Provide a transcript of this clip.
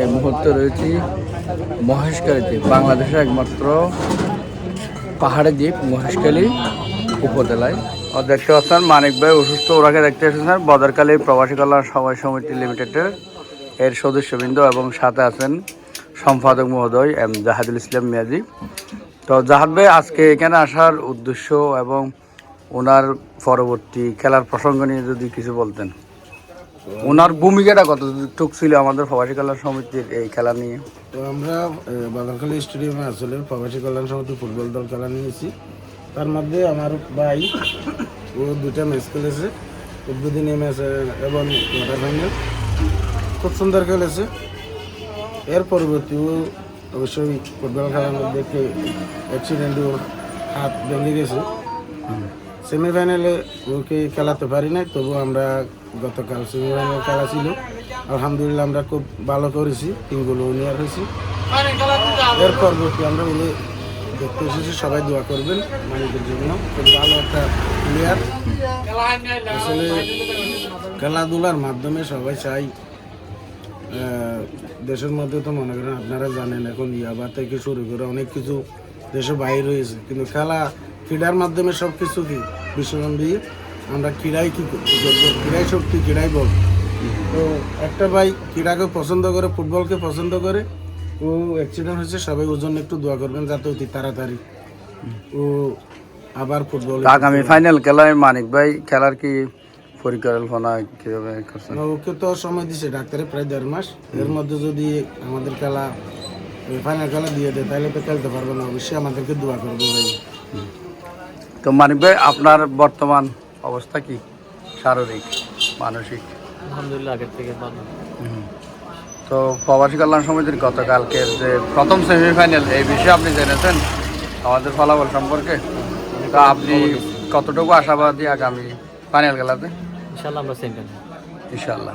এই মুহূর্তে রয়েছি মহেশখালীতে। বাংলাদেশের একমাত্র পাহাড়ে দ্বীপ মহেশকালী উপজেলায়। আর দেখতে পাচ্ছেন মানিক ভাই, অসুস্থ ওরাকে দেখতে এসেছেন। বদরকালী প্রবাসী কল্যাণ সময় সমিতি লিমিটেডের এর সদস্যবৃন্দ এবং সাথে আছেন সম্পাদক মহোদয় এম জাহাদুল ইসলাম মিয়াজি। তো জাহাদ ভাই, আজকে এখানে আসার উদ্দেশ্য এবং ওনার পরবর্তী খেলার প্রসঙ্গ নিয়ে যদি কিছু বলতেন। ওনার ভূমিকাটা কতটুক ছিল আমাদের প্রবাসী কল্যাণ সমিতির এই খেলা নিয়ে। তো আমরা বাদারখালী স্টেডিয়ামে আসলে প্রবাসী কল্যাণ সমিতি ফুটবল দল খেলা নিয়েছি। তার মধ্যে আমার ভাই, ও দুটা ম্যাচ খেলেছে। উদ্বোধনী ম্যাচ এবং কোয়ার্টার ফাইনাল খুব সুন্দর খেলেছে। এর পরবর্তী ও অবশ্যই ফুটবল খেলার মধ্যে অ্যাক্সিডেন্ট ওর হাত ভেঙে গেছে। সেমিফাইনালে ওকে খেলাতে পারি নাই, তবু আমরা গতকাল সেমিফাইনাল খেলা ছিল। আলহামদুলিল্লাহ আমরা খুব ভালো করেছি তিন গোল উইনার হয়েছি এর পরবর্তী আমরা উনি দেখতে এসেছি, সবাই দোয়া করবেন মানিকের জন্য। খুব ভালো একটা প্লেয়ার আসলে খেলাধুলার মাধ্যমে সবাই চাই দেশের মধ্যে তো মনে করেন আপনারা জানেন, এখন ইয়াবা থেকে শুরু করে অনেক কিছু দেশে বাইরে রয়েছে। কিন্তু খেলা, ক্রীড়ার মাধ্যমে সব কিছু কি? বিশ্ববন্ধী আমরা ক্রীড়াই কি ক্রীড়াই শক্তি ক্রীড়াই বল। তো একটা ভাই ক্রীড়াকে পছন্দ করে ফুটবলকে পছন্দ করে ও অ্যাক্সিডেন্ট হয়েছে সবাই ওর জন্য একটু দোয়া করবেন যাতে অতি তাড়াতাড়ি ও আবার ফুটবল আগামী ফাইনাল খেলায় মানিক ভাই খেলার কি পরিকল্পনা কীভাবে করছেন? ওকে তো সময় দিছে ডাক্তারে প্রায় দেড় মাস। এর মধ্যে যদি আমাদের খেলা ফাইনাল খেলা দিয়ে দেয় তাহলে তো খেলতে পারবে না অবশ্যই আমাদেরকে দোয়া করবে ভাই। তো মানিক ভাই আপনার বর্তমান অবস্থা কি? শারীরিক মানসিক? আলহামদুলিল্লাহ আগের থেকে ভালো। তো প্রবাসী কল্যাণ সমিতির গতকালকের যে প্রথম সেমিফাইনাল এই বিষয়ে আপনি জেনেছেন আমাদের ফলাফল সম্পর্কে? তো আপনি কতটুকু আশাবাদী আগামী ফাইনাল খেলাতে? ইনশাল্লাহ আমরা সেকেন্ড ইনশাল্লাহ